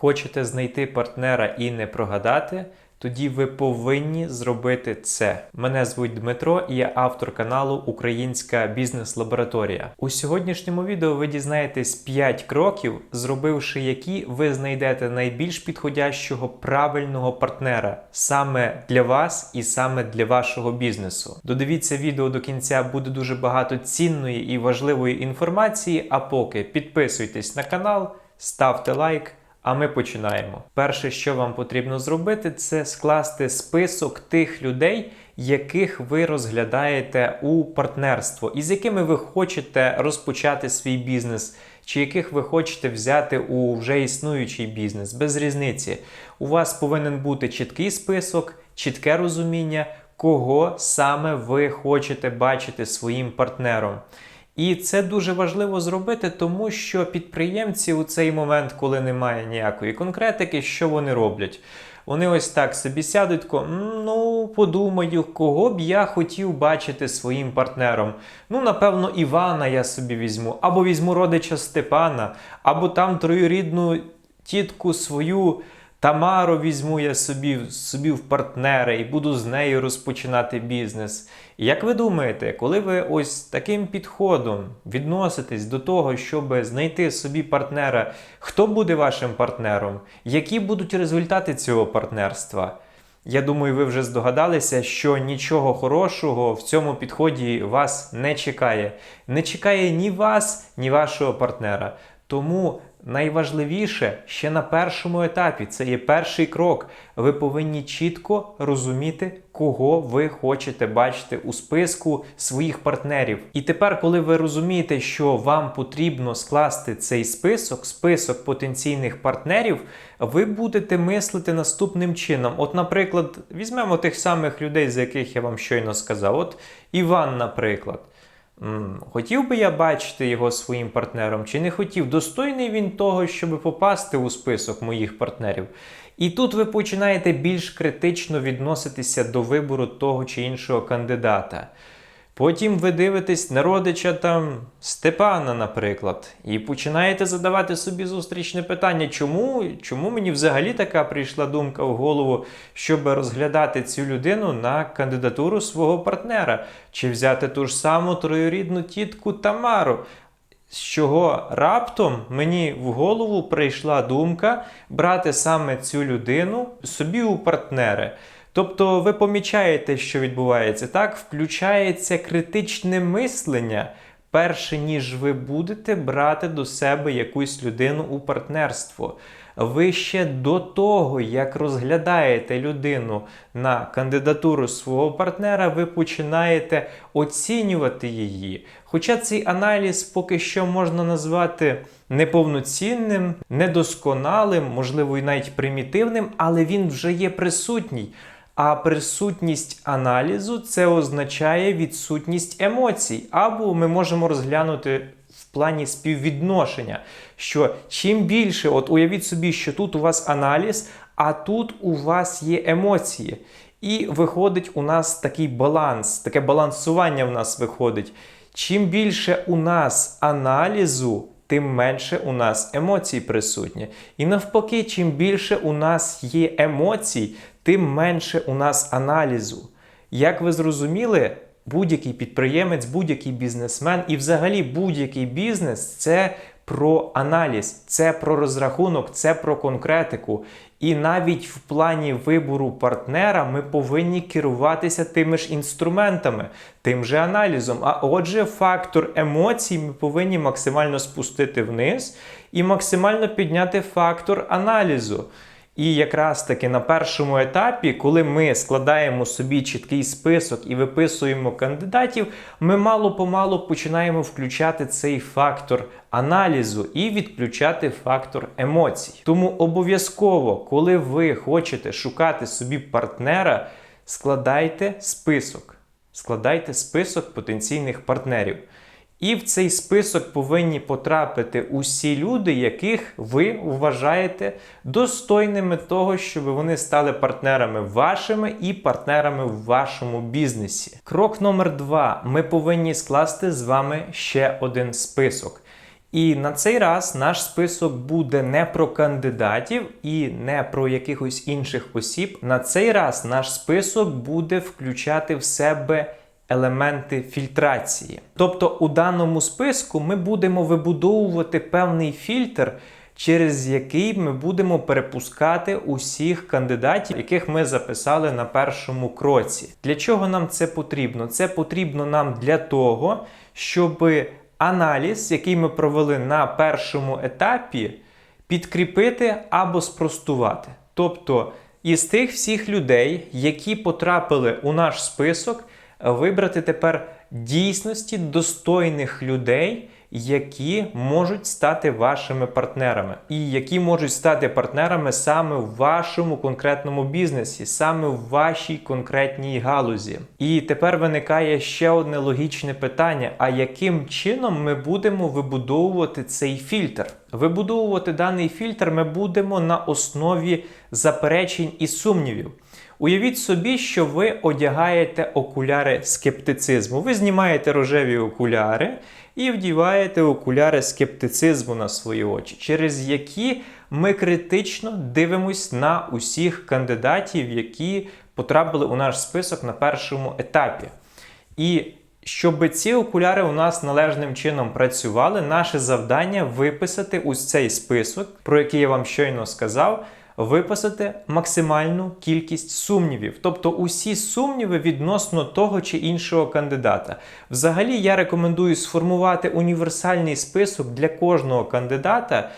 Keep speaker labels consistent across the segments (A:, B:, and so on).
A: Хочете знайти партнера і не прогадати? Тоді ви повинні зробити це. Мене звуть Дмитро і я автор каналу Українська бізнес-лабораторія. У сьогоднішньому відео ви дізнаєтесь 5 кроків, зробивши які ви знайдете найбільш підходящого правильного партнера саме для вас і саме для вашого бізнесу. Додивіться відео до кінця, буде дуже багато цінної і важливої інформації. А поки підписуйтесь на канал, ставте лайк. А ми починаємо. Перше, що вам потрібно зробити, це скласти список тих людей, яких ви розглядаєте у партнерство, і з якими ви хочете розпочати свій бізнес, чи яких ви хочете взяти у вже існуючий бізнес. Без різниці. У вас повинен бути чіткий список, чітке розуміння, кого саме ви хочете бачити своїм партнером. І це дуже важливо зробити, тому що підприємці у цей момент, коли немає ніякої конкретики, що вони роблять? Вони ось так собі сядуть, ну подумаю, кого б я хотів бачити своїм партнером. Ну, напевно, Івана я собі візьму, або візьму родича Степана, або там троюрідну тітку свою. Тамару візьму я собі, собі в партнери і буду з нею розпочинати бізнес. Як ви думаєте, коли ви ось таким підходом відноситесь до того, щоб знайти собі партнера, хто буде вашим партнером? Які будуть результати цього партнерства? Я думаю, ви вже здогадалися, що нічого хорошого в цьому підході вас не чекає. Не чекає ні вас, ні вашого партнера. Тому найважливіше ще на першому етапі це є перший крок. Ви повинні чітко розуміти, кого ви хочете бачити у списку своїх партнерів. І тепер, коли ви розумієте, що вам потрібно скласти цей список, список потенційних партнерів, ви будете мислити наступним чином. От, наприклад, візьмемо тих самих людей, за яких я вам щойно сказав. От Іван, наприклад. Хотів би я бачити його своїм партнером, чи не хотів? Достойний він того, щоб попасти у список моїх партнерів. І тут ви починаєте більш критично відноситися до вибору того чи іншого кандидата. Потім ви дивитесь на родича там Степана, наприклад, і починаєте задавати собі зустрічне питання, чому, чому мені взагалі така прийшла думка в голову, щоб розглядати цю людину на кандидатуру свого партнера, чи взяти ту ж саму троюрідну тітку Тамару. З чого раптом мені в голову прийшла думка брати саме цю людину собі у партнери. Тобто ви помічаєте, що відбувається так, включається критичне мислення, перше ніж ви будете брати до себе якусь людину у партнерство. Ви ще до того, як розглядаєте людину на кандидатуру свого партнера, ви починаєте оцінювати її. Хоча цей аналіз поки що можна назвати неповноцінним, недосконалим, можливо, і навіть примітивним, але він вже є присутній. А присутність аналізу це означає відсутність емоцій. Або ми можемо розглянути в плані співвідношення, що чим більше, от уявіть собі, що тут у вас аналіз, а тут у вас є емоції. І виходить у нас такий баланс, таке балансування в нас виходить. Чим більше у нас аналізу, тим менше у нас емоцій присутні. І навпаки, чим більше у нас є емоцій, тим менше у нас аналізу. Як ви зрозуміли, будь-який підприємець, будь-який бізнесмен і взагалі будь-який бізнес це про аналіз, це про розрахунок, це про конкретику. І навіть в плані вибору партнера ми повинні керуватися тими ж інструментами, тим же аналізом. А отже, фактор емоцій ми повинні максимально спустити вниз і максимально підняти фактор аналізу. І якраз таки на першому етапі, коли ми складаємо собі чіткий список і виписуємо кандидатів, ми мало-помалу починаємо включати цей фактор аналізу і відключати фактор емоцій. Тому обов'язково, коли ви хочете шукати собі партнера, складайте список. Складайте список потенційних партнерів. І в цей список повинні потрапити усі люди, яких ви вважаєте достойними того, щоб вони стали партнерами вашими і партнерами в вашому бізнесі. Крок номер два: ми повинні скласти з вами ще один список. І на цей раз наш список буде не про кандидатів і не про якихось інших осіб. На цей раз наш список буде включати в себе елементи фільтрації. Тобто у даному списку ми будемо вибудовувати певний фільтр, через який ми будемо перепускати усіх кандидатів, яких ми записали на першому кроці. Для чого нам це потрібно? Це потрібно нам для того, щоб аналіз, який ми провели на першому етапі, підкріпити або спростувати. Тобто із тих всіх людей, які потрапили у наш список, вибрати тепер дійсності достойних людей, які можуть стати вашими партнерами, і які можуть стати партнерами саме в вашому конкретному бізнесі, саме в вашій конкретній галузі. І тепер виникає ще одне логічне питання: а яким чином ми будемо вибудовувати цей фільтр? Вибудовувати даний фільтр ми будемо на основі заперечень і сумнівів. Уявіть собі, що ви одягаєте окуляри скептицизму. Ви знімаєте рожеві окуляри і вдіваєте окуляри скептицизму на свої очі, через які ми критично дивимось на усіх кандидатів, які потрапили у наш список на першому етапі. І щоб ці окуляри у нас належним чином працювали, наше завдання виписати ось цей список, про який я вам щойно сказав виписати максимальну кількість сумнівів, тобто усі сумніви відносно того чи іншого кандидата. Взагалі, я рекомендую сформувати універсальний список для кожного кандидата,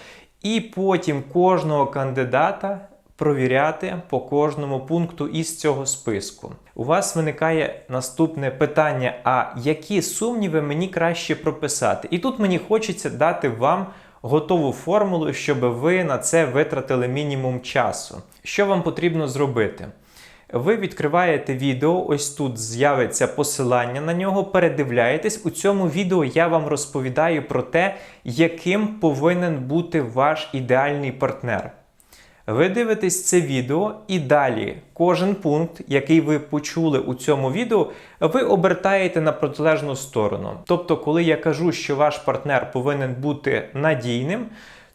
A: і потім кожного кандидата. Провіряти по кожному пункту із цього списку. У вас виникає наступне питання: а які сумніви мені краще прописати? І тут мені хочеться дати вам готову формулу, щоб ви на це витратили мінімум часу. Що вам потрібно зробити? Ви відкриваєте відео, ось тут з'явиться посилання на нього, передивляєтесь. У цьому відео я вам розповідаю про те, яким повинен бути ваш ідеальний партнер. Ви дивитесь це відео і далі кожен пункт, який ви почули у цьому відео, ви обертаєте на протилежну сторону. Тобто, коли я кажу, що ваш партнер повинен бути надійним,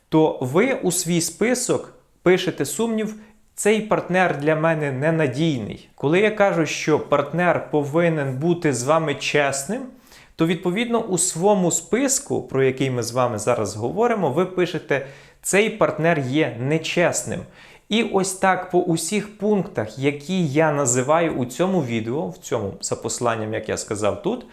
A: то ви у свій список пишете сумнів. Цей партнер для мене ненадійний. Коли я кажу, що партнер повинен бути з вами чесним, то відповідно у своєму списку, про який ми з вами зараз говоримо, ви пишете цей партнер є нечесним. І ось так по усіх пунктах, які я називаю у цьому відео, в цьому за посиланням, як я сказав тут,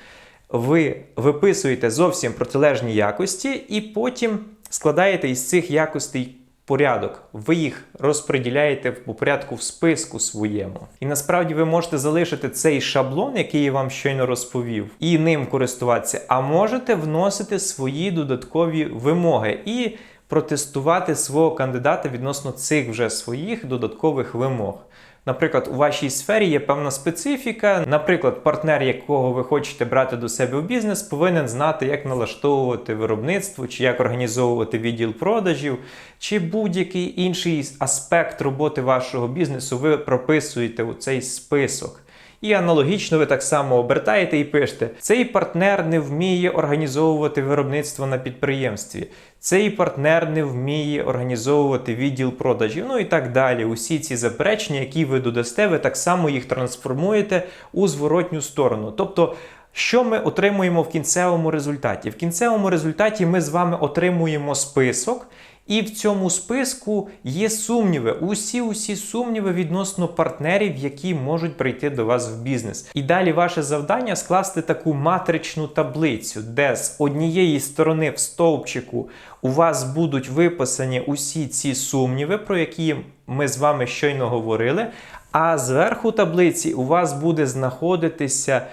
A: ви виписуєте зовсім протилежні якості, і потім складаєте із цих якостей порядок. Ви їх розподіляєте по порядку в списку своєму. І насправді ви можете залишити цей шаблон, який я вам щойно розповів, і ним користуватися, а можете вносити свої додаткові вимоги. І протестувати свого кандидата відносно цих вже своїх додаткових вимог. Наприклад, у вашій сфері є певна специфіка. Наприклад, партнер, якого ви хочете брати до себе в бізнес, повинен знати, як налаштовувати виробництво, чи як організовувати відділ продажів, чи будь-який інший аспект роботи вашого бізнесу ви прописуєте у цей список. І аналогічно ви так само обертаєте і пишете: цей партнер не вміє організовувати виробництво на підприємстві, цей партнер не вміє організовувати відділ продажів, ну і так далі. Усі ці заперечення, які ви додасте, ви так само їх трансформуєте у зворотню сторону. Тобто. Що ми отримуємо в кінцевому результаті? В кінцевому результаті ми з вами отримуємо список, і в цьому списку є сумніви. Усі-усі сумніви відносно партнерів, які можуть прийти до вас в бізнес. І далі ваше завдання скласти таку матричну таблицю, де з однієї сторони в стовпчику у вас будуть виписані усі ці сумніви, про які ми з вами щойно говорили. А зверху таблиці у вас буде знаходитися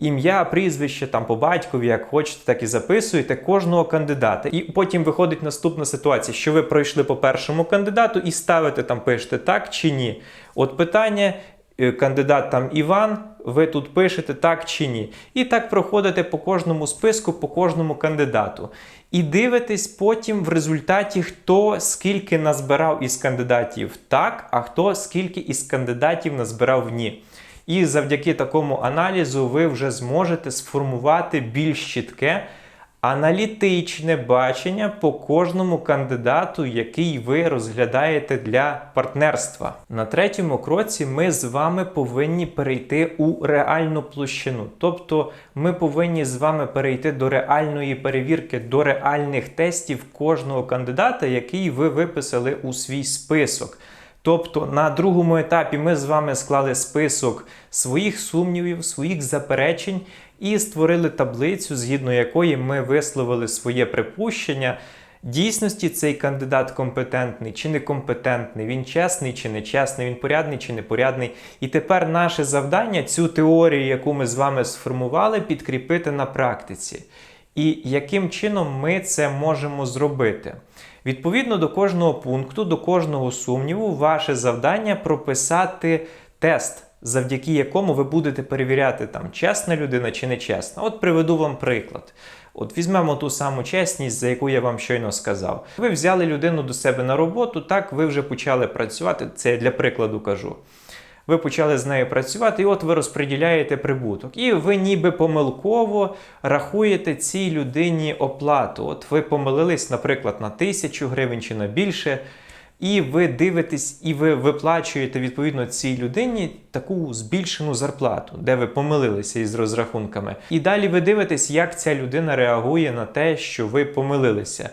A: ім'я, прізвище там по батькові, як хочете, так і записуєте кожного кандидата. І потім виходить наступна ситуація, що ви пройшли по першому кандидату і ставите там, пишете так чи ні. От питання. Е, кандидат там Іван, ви тут пишете так чи ні. І так проходите по кожному списку, по кожному кандидату. І дивитесь потім в результаті, хто скільки назбирав із кандидатів так, а хто скільки із кандидатів назбирав ні. І завдяки такому аналізу ви вже зможете сформувати більш чітке аналітичне бачення по кожному кандидату, який ви розглядаєте для партнерства. На третьому кроці ми з вами повинні перейти у реальну площину. Тобто ми повинні з вами перейти до реальної перевірки, до реальних тестів кожного кандидата, який ви виписали у свій список. Тобто на другому етапі ми з вами склали список своїх сумнівів, своїх заперечень і створили таблицю, згідно якої ми висловили своє припущення. Дійсності цей кандидат компетентний чи некомпетентний, він чесний чи нечесний, він порядний чи непорядний. І тепер наше завдання цю теорію, яку ми з вами сформували, підкріпити на практиці. І яким чином ми це можемо зробити? Відповідно до кожного пункту, до кожного сумніву, ваше завдання прописати тест, завдяки якому ви будете перевіряти, там чесна людина чи нечесна. От приведу вам приклад. От візьмемо ту саму чесність, за яку я вам щойно сказав. Ви взяли людину до себе на роботу, так ви вже почали працювати. Це я для прикладу кажу. Ви почали з нею працювати, і от ви розподіляєте прибуток. І ви ніби помилково рахуєте цій людині оплату. От ви помилились, наприклад, на тисячу гривень чи на більше. І ви дивитесь, і ви виплачуєте відповідно цій людині таку збільшену зарплату, де ви помилилися із розрахунками. І далі ви дивитесь, як ця людина реагує на те, що ви помилилися.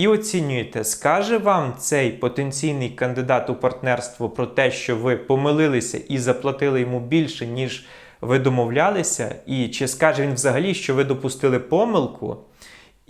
A: І оцінюєте, скаже вам цей потенційний кандидат у партнерство про те, що ви помилилися і заплатили йому більше, ніж ви домовлялися, і чи скаже він взагалі, що ви допустили помилку?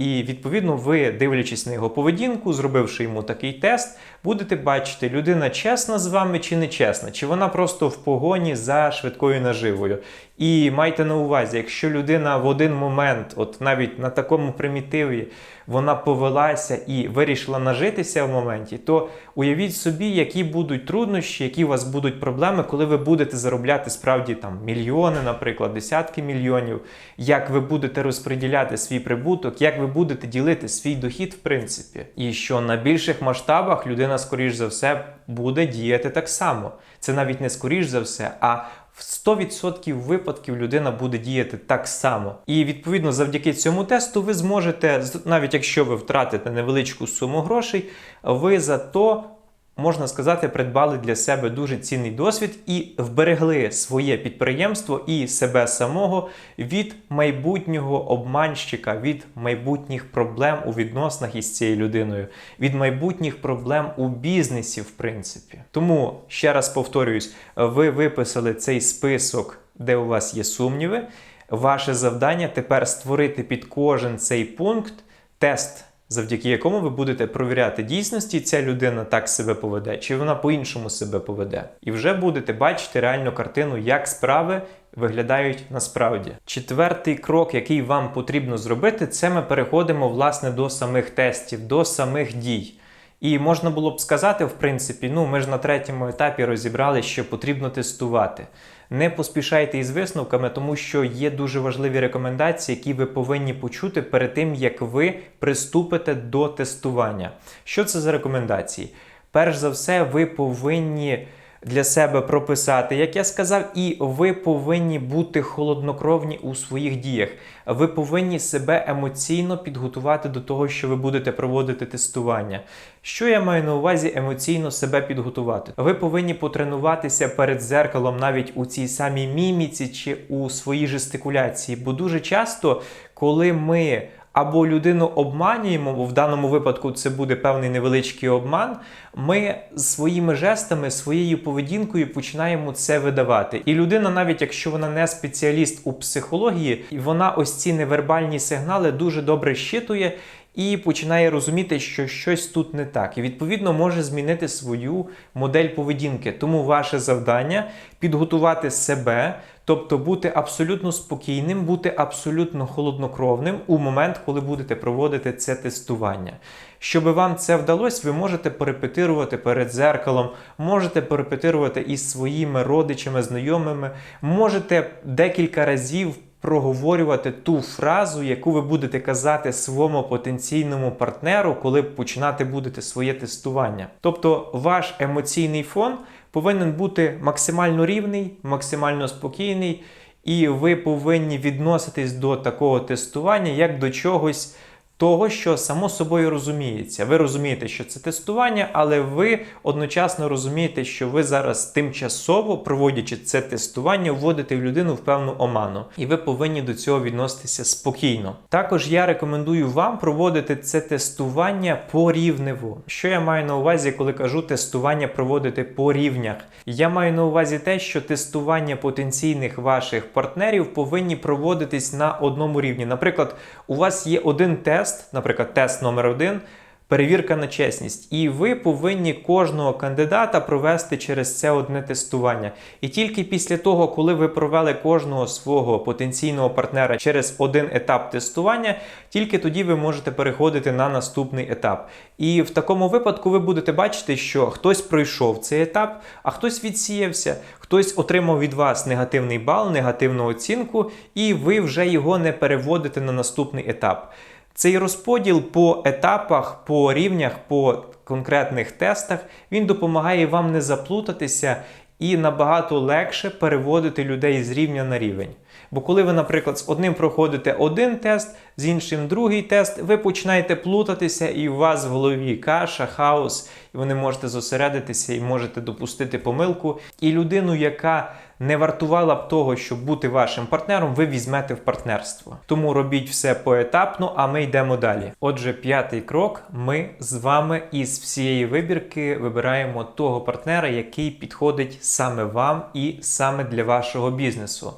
A: І відповідно, ви, дивлячись на його поведінку, зробивши йому такий тест, будете бачити, людина чесна з вами чи не чесна, чи вона просто в погоні за швидкою наживою. І майте на увазі, якщо людина в один момент, от навіть на такому примітиві, вона повелася і вирішила нажитися в моменті, то уявіть собі, які будуть труднощі, які у вас будуть проблеми, коли ви будете заробляти справді там мільйони, наприклад, десятки мільйонів, як ви будете розподіляти свій прибуток, як ви будете ділити свій дохід, в принципі, і що на більших масштабах людина, скоріш за все, буде діяти так само. Це навіть не скоріш за все, а в 100% випадків людина буде діяти так само. І відповідно завдяки цьому тесту ви зможете, навіть якщо ви втратите невеличку суму грошей, ви за то можна сказати, придбали для себе дуже цінний досвід і вберегли своє підприємство і себе самого від майбутнього обманщика, від майбутніх проблем у відносинах із цією людиною, від майбутніх проблем у бізнесі, в принципі. Тому ще раз повторююсь, ви виписали цей список, де у вас є сумніви. Ваше завдання тепер створити під кожен цей пункт тест завдяки якому ви будете провіряти дійсності, ця людина так себе поведе, чи вона по-іншому себе поведе. І вже будете бачити реальну картину, як справи виглядають насправді. Четвертий крок, який вам потрібно зробити, це ми переходимо власне до самих тестів, до самих дій. І можна було б сказати, в принципі, ну ми ж на третьому етапі розібрали, що потрібно тестувати. Не поспішайте із висновками, тому що є дуже важливі рекомендації, які ви повинні почути перед тим, як ви приступите до тестування. Що це за рекомендації? Перш за все, ви повинні для себе прописати, як я сказав, і ви повинні бути холоднокровні у своїх діях. Ви повинні себе емоційно підготувати до того, що ви будете проводити тестування. Що я маю на увазі емоційно себе підготувати? Ви повинні потренуватися перед зеркалом навіть у цій самій міміці чи у своїй жестикуляції, бо дуже часто, коли ми або людину обманюємо, бо в даному випадку це буде певний невеличкий обман. Ми своїми жестами, своєю поведінкою починаємо це видавати. І людина, навіть якщо вона не спеціаліст у психології, вона ось ці невербальні сигнали дуже добре щитує. І починає розуміти, що щось тут не так, і відповідно може змінити свою модель поведінки. Тому ваше завдання підготувати себе Тобто бути абсолютно спокійним, бути абсолютно холоднокровним у момент, коли будете проводити це тестування. Щоб вам це вдалося, ви можете порепетирувати перед зеркалом, можете порепетирувати із своїми родичами, знайомими, можете декілька разів. Проговорювати ту фразу, яку ви будете казати своєму потенційному партнеру, коли починати будете своє тестування. Тобто ваш емоційний фон повинен бути максимально рівний, максимально спокійний. і ви повинні відноситись до такого тестування як до чогось того, що само собою розуміється. Ви розумієте, що це тестування, але ви одночасно розумієте, що ви зараз тимчасово, проводячи це тестування, вводите в людину в певну оману, і ви повинні до цього відноситися спокійно. Також я рекомендую вам проводити це тестування порівнево. Що я маю на увазі, коли кажу тестування проводити по рівнях? Я маю на увазі те, що тестування потенційних ваших партнерів повинні проводитись на одному рівні. Наприклад, у вас є один тест тест, наприклад, тест номер один, перевірка на чесність. І ви повинні кожного кандидата провести через це одне тестування. І тільки після того, коли ви провели кожного свого потенційного партнера через один етап тестування, тільки тоді ви можете переходити на наступний етап. І в такому випадку ви будете бачити, що хтось пройшов цей етап, а хтось відсіявся, хтось отримав від вас негативний бал, негативну оцінку, і ви вже його не переводите на наступний етап. Цей розподіл по етапах, по рівнях, по конкретних тестах, він допомагає вам не заплутатися і набагато легше переводити людей з рівня на рівень. Бо коли ви, наприклад, з одним проходите один тест, з іншим другий тест, ви починаєте плутатися, і у вас в голові каша, хаос, і ви не можете зосередитися і можете допустити помилку. І людину, яка не вартувала б того, щоб бути вашим партнером, ви візьмете в партнерство. Тому робіть все поетапно, а ми йдемо далі. Отже, п'ятий крок: ми з вами із всієї вибірки вибираємо того партнера, який підходить саме вам і саме для вашого бізнесу.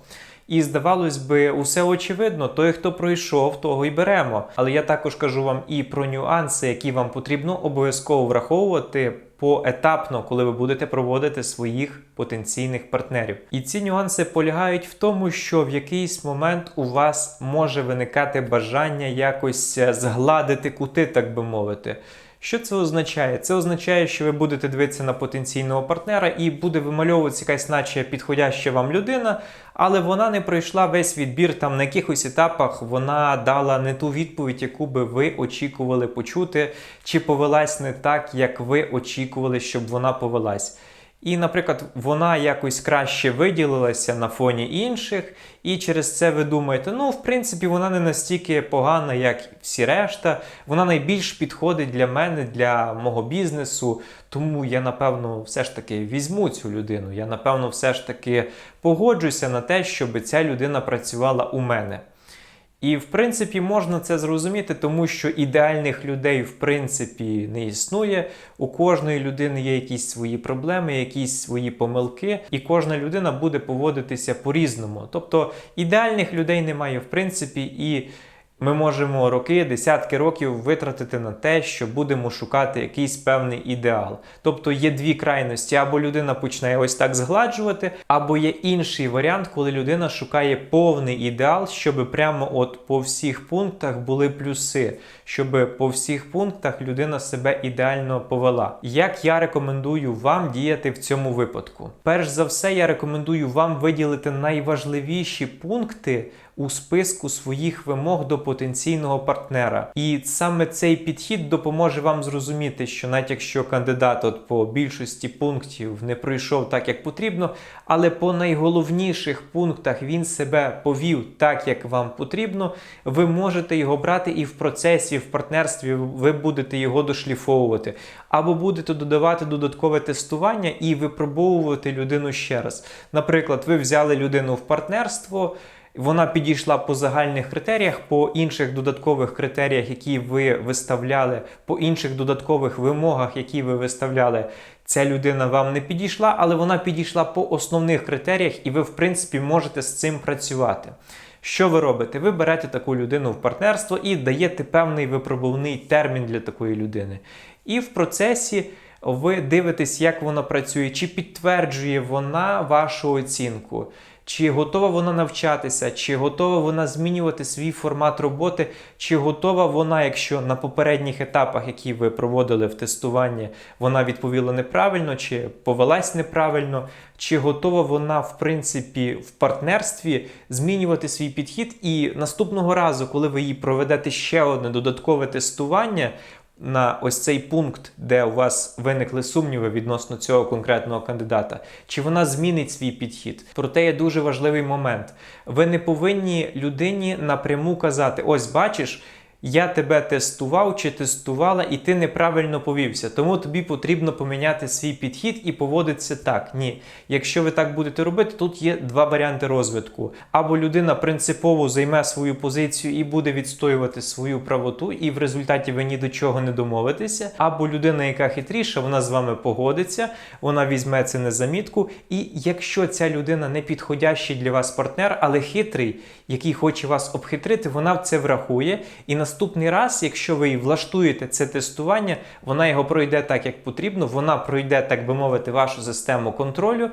A: І здавалось би, усе очевидно, той, хто пройшов, того й беремо. Але я також кажу вам і про нюанси, які вам потрібно обов'язково враховувати поетапно, коли ви будете проводити своїх потенційних партнерів. І ці нюанси полягають в тому, що в якийсь момент у вас може виникати бажання якось е, згладити кути, так би мовити. Що це означає? Це означає, що ви будете дивитися на потенційного партнера і буде вимальовуватися якась, наче підходяща вам людина, але вона не пройшла весь відбір. Там на якихось етапах вона дала не ту відповідь, яку би ви очікували почути, чи повелась не так, як ви очікували, щоб вона повелась. І, наприклад, вона якось краще виділилася на фоні інших, і через це ви думаєте, ну, в принципі, вона не настільки погана, як всі решта. Вона найбільш підходить для мене, для мого бізнесу. Тому я, напевно, все ж таки візьму цю людину. Я, напевно, все ж таки погоджуся на те, щоб ця людина працювала у мене. І, в принципі, можна це зрозуміти, тому що ідеальних людей, в принципі, не існує. У кожної людини є якісь свої проблеми, якісь свої помилки, і кожна людина буде поводитися по-різному. Тобто ідеальних людей немає, в принципі, і. Ми можемо роки, десятки років витратити на те, що будемо шукати якийсь певний ідеал. Тобто є дві крайності: або людина починає ось так згладжувати, або є інший варіант, коли людина шукає повний ідеал, щоб прямо от по всіх пунктах були плюси, щоб по всіх пунктах людина себе ідеально повела. Як я рекомендую вам діяти в цьому випадку? Перш за все, я рекомендую вам виділити найважливіші пункти у списку своїх вимог до потенційного партнера. І саме цей підхід допоможе вам зрозуміти, що навіть якщо кандидат от по більшості пунктів не пройшов так, як потрібно, але по найголовніших пунктах він себе повів так, як вам потрібно, ви можете його брати і в процесі, в партнерстві ви будете його дошліфовувати, або будете додавати додаткове тестування і випробовувати людину ще раз. Наприклад, ви взяли людину в партнерство. Вона підійшла по загальних критеріях, по інших додаткових критеріях, які ви виставляли, по інших додаткових вимогах, які ви виставляли. Ця людина вам не підійшла, але вона підійшла по основних критеріях, і ви, в принципі, можете з цим працювати. Що ви робите? Ви берете таку людину в партнерство і даєте певний випробувний термін для такої людини. І в процесі ви дивитесь, як вона працює, чи підтверджує вона вашу оцінку. Чи готова вона навчатися, чи готова вона змінювати свій формат роботи, чи готова вона, якщо на попередніх етапах, які ви проводили в тестуванні, вона відповіла неправильно, чи повелась неправильно, чи готова вона, в принципі, в партнерстві змінювати свій підхід, і наступного разу, коли ви їй проведете ще одне додаткове тестування, на ось цей пункт, де у вас виникли сумніви відносно цього конкретного кандидата, чи вона змінить свій підхід. Проте є дуже важливий момент. Ви не повинні людині напряму казати: ось бачиш. Я тебе тестував чи тестувала, і ти неправильно повівся. Тому тобі потрібно поміняти свій підхід і поводитися так. Ні. Якщо ви так будете робити, тут є два варіанти розвитку. Або людина принципово займе свою позицію і буде відстоювати свою правоту, і в результаті ви ні до чого не домовитеся. Або людина, яка хитріша, вона з вами погодиться, вона візьме це на замітку. І якщо ця людина не підходящий для вас партнер, але хитрий, який хоче вас обхитрити, вона це врахує. І наступний раз, якщо ви влаштуєте це тестування, вона його пройде так, як потрібно, вона пройде, так би мовити, вашу систему контролю.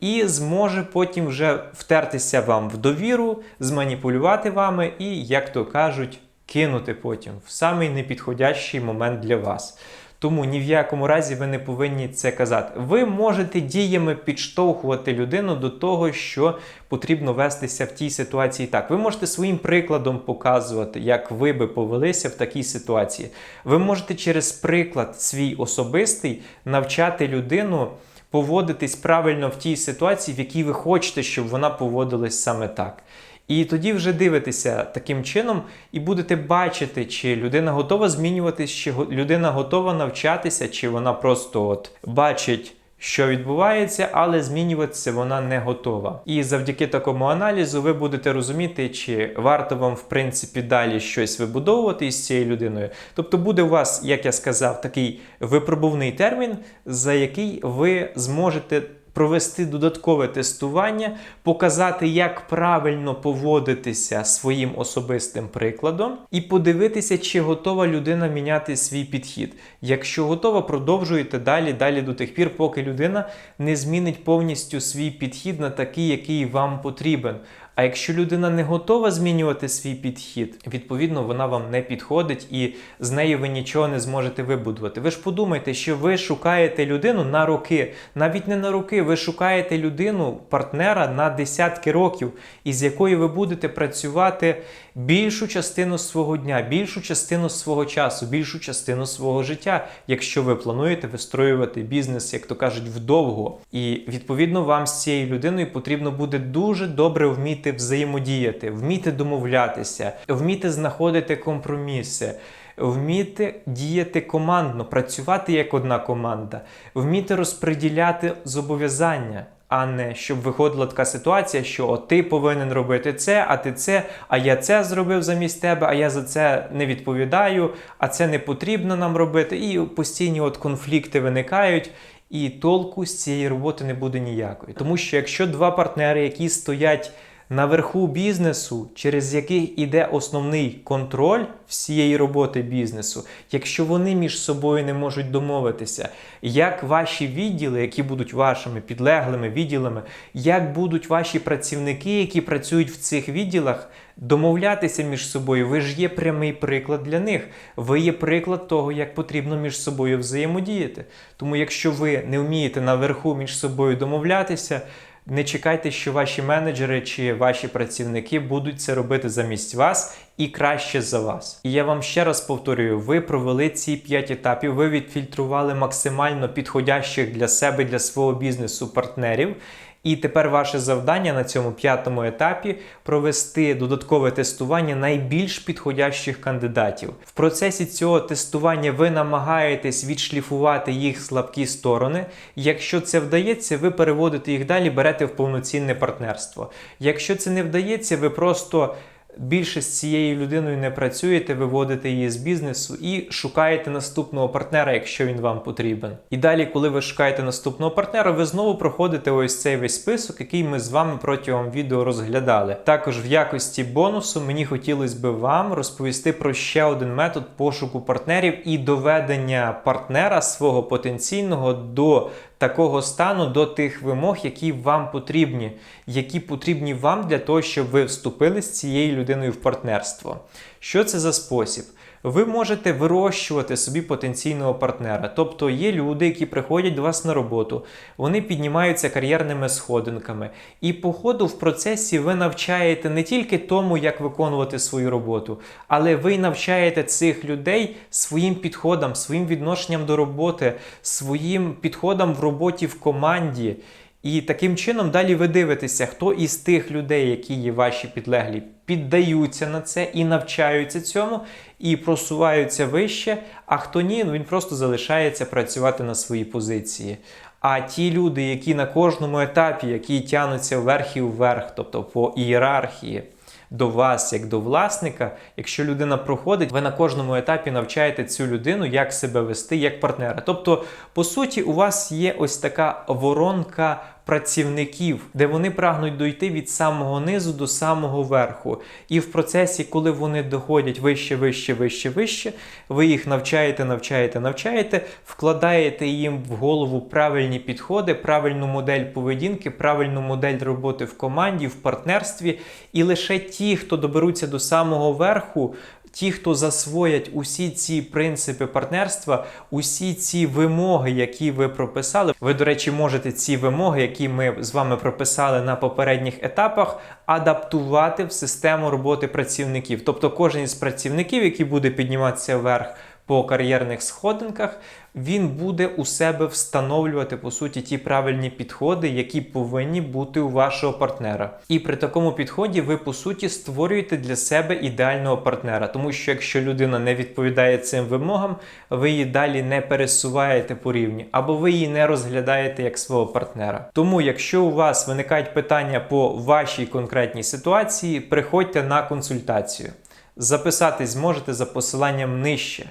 A: І зможе потім вже втертися вам в довіру, зманіпулювати вами і, як то кажуть, кинути потім в самий непідходящий момент для вас. Тому ні в якому разі ви не повинні це казати. Ви можете діями підштовхувати людину до того, що потрібно вестися в тій ситуації так. Ви можете своїм прикладом показувати, як ви би повелися в такій ситуації. Ви можете через приклад свій особистий навчати людину. Поводитись правильно в тій ситуації, в якій ви хочете, щоб вона поводилась саме так. І тоді вже дивитеся таким чином і будете бачити, чи людина готова змінюватись, чи людина готова навчатися, чи вона просто от бачить. Що відбувається, але змінюватися вона не готова. І завдяки такому аналізу ви будете розуміти, чи варто вам, в принципі, далі щось вибудовувати із цією людиною. Тобто буде у вас, як я сказав, такий випробувний термін, за який ви зможете провести додаткове тестування, показати, як правильно поводитися своїм особистим прикладом, і подивитися, чи готова людина міняти свій підхід. Якщо готова, продовжуйте далі, далі до тих пір, поки людина не змінить повністю свій підхід на такий, який вам потрібен. А якщо людина не готова змінювати свій підхід, відповідно вона вам не підходить і з нею ви нічого не зможете вибудувати. Ви ж подумайте, що ви шукаєте людину на роки, навіть не на роки, ви шукаєте людину, партнера на десятки років, із якою ви будете працювати більшу частину свого дня, більшу частину свого часу, більшу частину свого життя, якщо ви плануєте вистроювати бізнес, як то кажуть, вдовго. І відповідно вам з цією людиною потрібно буде дуже добре вміти взаємодіяти, вміти домовлятися, вміти знаходити компроміси. Вміти діяти командно, працювати як одна команда, вміти розподіляти зобов'язання а не щоб виходила така ситуація, що «О, ти повинен робити це, а ти це, а я це зробив замість тебе, а я за це не відповідаю, а це не потрібно нам робити. І постійні от конфлікти виникають. І толку з цієї роботи не буде ніякої. Тому що якщо два партнери, які стоять наверху бізнесу, через яких іде основний контроль всієї роботи бізнесу, якщо вони між собою не можуть домовитися, як ваші відділи, які будуть вашими підлеглими відділами, як будуть ваші працівники, які працюють в цих відділах, домовлятися між собою, ви ж є прямий приклад для них. Ви є приклад того, як потрібно між собою взаємодіяти. Тому, якщо ви не вмієте наверху між собою домовлятися, не чекайте, що ваші менеджери чи ваші працівники будуть це робити замість вас і краще за вас. І я вам ще раз повторюю: ви провели ці 5 етапів, ви відфільтрували максимально підходящих для себе, для свого бізнесу партнерів. І тепер ваше завдання на цьому п'ятому етапі провести додаткове тестування найбільш підходящих кандидатів. В процесі цього тестування ви намагаєтесь відшліфувати їх слабкі сторони. Якщо це вдається, ви переводите їх далі, берете в повноцінне партнерство. Якщо це не вдається, ви просто більше з цією людиною не працюєте, виводите її з бізнесу і шукаєте наступного партнера, якщо він вам потрібен. І далі, коли ви шукаєте наступного партнера, ви знову проходите ось цей весь список, який ми з вами протягом відео розглядали. Також в якості бонусу мені хотілося би вам розповісти про ще один метод пошуку партнерів і доведення партнера свого потенційного до такого стану до тих вимог, які вам потрібні, які потрібні вам для того, щоб ви вступили з цією людиною в партнерство. Що це за спосіб? Ви можете вирощувати собі потенційного партнера. Тобто є люди, які приходять до вас на роботу, вони піднімаються кар'єрними сходинками. І по ходу в процесі ви навчаєте не тільки тому, як виконувати свою роботу, але ви навчаєте цих людей своїм підходам, своїм відношенням до роботи, своїм підходам в роботі в команді. І таким чином далі ви дивитеся, хто із тих людей, які є ваші підлеглі, піддаються на це і навчаються цьому, і просуваються вище, а хто ні, ну він просто залишається працювати на своїй позиції. А ті люди, які на кожному етапі, які тянуться вверх і вверх, тобто по ієрархії, до вас, як до власника, якщо людина проходить, ви на кожному етапі навчаєте цю людину, як себе вести як партнера. Тобто, по суті, у вас є ось така воронка працівників, де вони прагнуть дойти від самого низу до самого верху. І в процесі, коли вони доходять вище, вище, вище, вище, ви їх навчаєте, навчаєте, навчаєте, вкладаєте їм в голову правильні підходи, правильну модель поведінки, правильну модель роботи в команді, в партнерстві. І лише ті, хто доберуться до самого верху, ті, хто засвоять усі ці принципи партнерства, усі ці вимоги, які ви прописали. Ви, до речі, можете ці вимоги, які ми з вами прописали на попередніх етапах, адаптувати в систему роботи працівників. Тобто, кожен із працівників, який буде підніматися вверх по кар'єрних сходинках, він буде у себе встановлювати по суті ті правильні підходи, які повинні бути у вашого партнера. І при такому підході ви по суті створюєте для себе ідеального партнера, тому що якщо людина не відповідає цим вимогам, ви її далі не пересуваєте по рівні, або ви її не розглядаєте як свого партнера. Тому, якщо у вас виникають питання по вашій конкретній ситуації, приходьте на консультацію. Записатись зможете за посиланням нижче